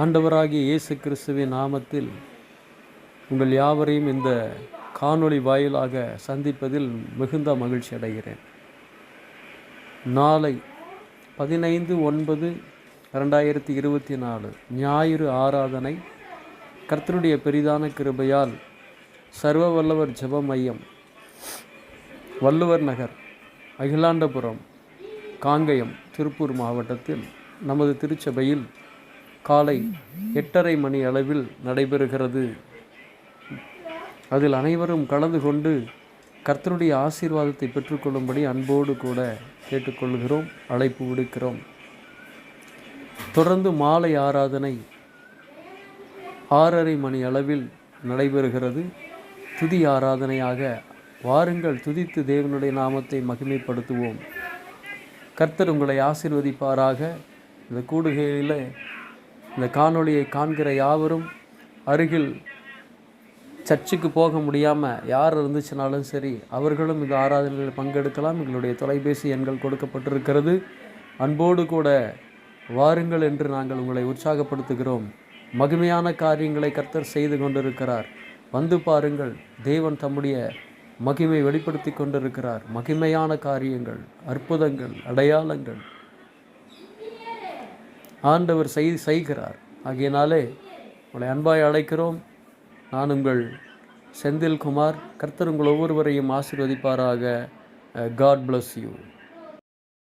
ஆண்டவராகிய இயேசு கிறிஸ்துவின் நாமத்தில் உங்கள் யாவரையும் இந்த காணொளி வாயிலாக சந்திப்பதில் மிகுந்த மகிழ்ச்சி அடைகிறேன். நாளை பதினைந்து ஒன்பது ரெண்டாயிரத்தி இருபத்தி நாலு ஞாயிறு ஆராதனை. கர்த்தருடைய பெரிதான கிருபையால் சர்வ வல்லவர் ஜெப மையம் வள்ளுவர் நகர் அகிலாண்டபுரம் காங்கயம் திருப்பூர் மாவட்டத்தில் நமது திருச்சபையில் காலை எட்டரை மணி அளவில் நடைபெறுகிறது. அதில் அனைவரும் கலந்து கொண்டு கர்த்தருடைய ஆசீர்வாதத்தை பெற்றுக்கொள்ளும்படி அன்போடு கூட கேட்டுக்கொள்கிறோம் அழைப்பு விடுக்கிறோம். தொடர்ந்து மாலை ஆராதனை ஆறரை மணி அளவில் நடைபெறுகிறது. துதி ஆராதனையாக வாருங்கள் துதித்து தேவனுடைய நாமத்தை மகிமைப்படுத்துவோம். கர்த்தர் உங்களை ஆசீர்வதிப்பாராக. இந்த கூடுகையில் இந்த காணொளியை காண்கிற யாவரும் அருகில் சர்ச்சுக்கு போக முடியாமல் யார் இருந்துச்சுனாலும் சரி அவர்களும் இந்த ஆராதனையில் பங்கெடுக்கலாம். எங்களுடைய தொலைபேசி எண்கள் கொடுக்கப்பட்டிருக்கிறது. அன்போடு கூட வாருங்கள் என்று நாங்கள் உங்களை உற்சாகப்படுத்துகிறோம். மகிமையான காரியங்களை கர்த்தர் செய்து கொண்டிருக்கிறார். வந்து பாருங்கள் தேவன் தம்முடைய மகிமை வெளிப்படுத்தி கொண்டிருக்கிறார். மகிமையான காரியங்கள் அற்புதங்கள் அடையாளங்கள் ஆண்டவர் செய் செய்கிறார். ஆகையினாலே உங்களை அன்பாய் அழைக்கிறோம். நான் உங்கள் செந்தில்குமார். கர்த்தர் உங்கள் ஒவ்வொருவரையும் ஆசீர்வதிப்பாராக. God bless you